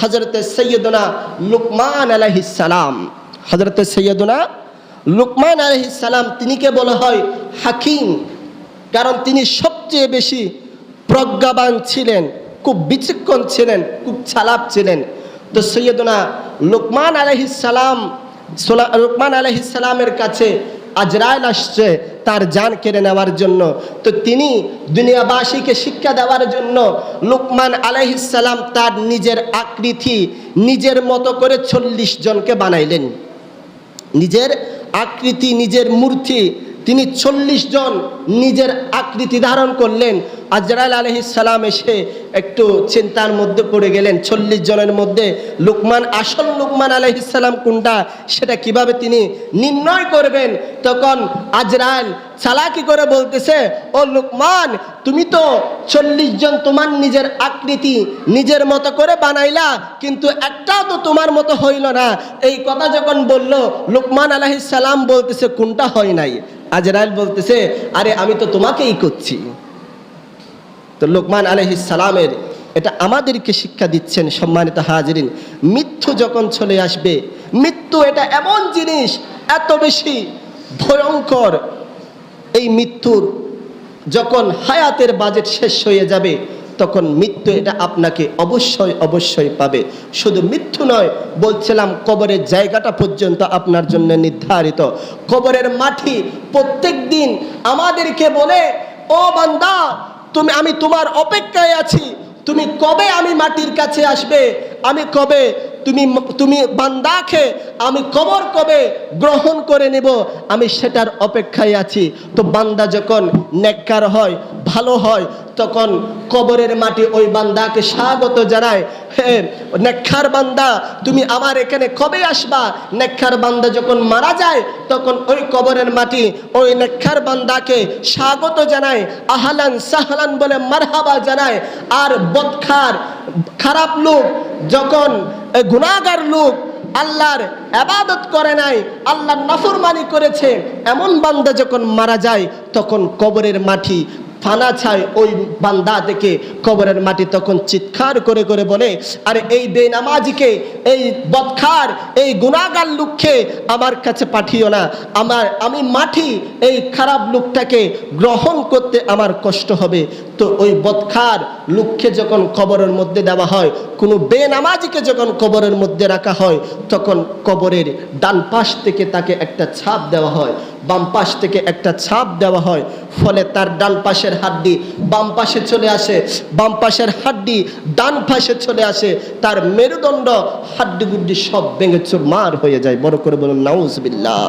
হজরত সৈয়দনা লুকমান আলহিসাম হজরত সৈয়দনা লুকমান আলহিসাম তিনিকে বলা হয়? হাকিম। কারণ তিনি সবচেয়ে বেশি প্রজ্ঞাবান ছিলেন, খুব বিচক্ষণ ছিলেন, খুব চালাক ছিলেন। তো সৈয়দনা লুকমান আলহিসাম লুকমান আলহিসামের কাছে আজরাইল আসছে তার জান কেড়ে নেওয়ার জন্য। তো তিনি দুনিয়াবাসীকে শিক্ষা দেওয়ার জন্য লুকমান আলহিসাল্লাম তার নিজের আকৃতি নিজের মতো করে চল্লিশ জনকে বানাইলেন। নিজের আকৃতি, নিজের মূর্তি, তিনি চল্লিশ জন নিজের আকৃতি ধারণ করলেন। আজরাইল আলহিসাল্লাম এসে একটু চিন্তার মধ্যে পড়ে গেলেন, চল্লিশ জনের মধ্যে লুকমান, আসল লুকমান আলহিসাল্লাম কোনটা, সেটা কীভাবে তিনি নির্ণয় করবেন? তখন আজরাইল চালাকি করে বলতেছে, ও লুকমান, তুমি তো চল্লিশ জন তোমার নিজের আকৃতি নিজের মতো করে বানাইলা, কিন্তু একটাও তো তোমার মতো হইল না। এই কথা যখন বলল, লুকমান আলহিসাল্লাম বলতেছে, কোনটা হয় নাই? আজরাইল বলতেছে, আরে আমি তো তোমাকেই করছি তো লোকমান আলহিসালামের এটা আমাদেরকে শিক্ষা দিচ্ছেন সম্মানিত হাজিরিন। মৃত্যু যখন চলে আসবে, মৃত্যু এটা এমন জিনিস, এত বেশি ভয়ঙ্কর। এই মৃত্যুর যখন হায়াতের বাজেট শেষ হয়ে যাবে, তখন মৃত্যু এটা আপনাকে অবশ্যই অবশ্যই পাবে। শুধু মৃত্যু নয়, বলছিলাম কবরের জায়গাটা পর্যন্ত আপনার জন্য নির্ধারিত। কবরের মাটি প্রত্যেক দিন আমাদেরকে বলে, ও বান্দা তুমি আমি তোমার অপেক্ষায় আছি। তুমি কবে আমি মাটির কাছে আসবে? আমি কবে তুমি তুমি বান্দাকে আমি কবর কবে গ্রহণ করে নেব? আমি সেটার অপেক্ষায় আছি। তো বান্দা যখন নেককার হয়, ভালো হয়, তখন কবরের মাটি ওই বান্দাকে স্বাগত জানায়। হে, নেককার বান্দা, তুমি আমার এখানে কবে আসবা? নেককার বান্দা যখন মারা যায়, তখন ওই কবরের মাটি ওই নেককার বান্দাকে স্বাগত জানায়। আহলান সাহলান বলে মারহাবা জানায়। আর বদখার, খারাপ লোক যখন গুণাগার লোক আল্লাহর আবাদত করে নাই, আল্লাহর নফরমানি করেছে, এমন বান্দা যখন মারা যায়, তখন কবরের মাটি ফানা ছায় ওই বান্দা দেখে কবরের মাটি তখন চিৎকার করে করে বলে, আরে এই বেনামাজিকে, এই বদখার এই গুণাগার লোককে আমার কাছে পাঠিও না। আমার, আমি মাটি, এই খারাপ লোকটাকে গ্রহণ করতে আমার কষ্ট হবে। তো ওই বদখার লোককে যখন কবরের মধ্যে দেওয়া হয়, কোনো বেনামাজিকে যখন কবরের মধ্যে রাখা হয়, তখন কবরের ডান পাশ থেকে তাকে একটা ছাপ দেওয়া হয়। বাম পাশ থেকে একটা ছাপ দেওয়া হয়, ফলে তার ডান পাশের হাড্ডি বাম পাশে চলে আসে। বাম পাশের হাড্ডি ডান পাশে চলে আসে। তার মেরুদণ্ড হাড্ডি গুড্ডি সব ভেঙে চুরমার হয়ে যায়। বড় করে বলুন, নাউজবিল্লাহ।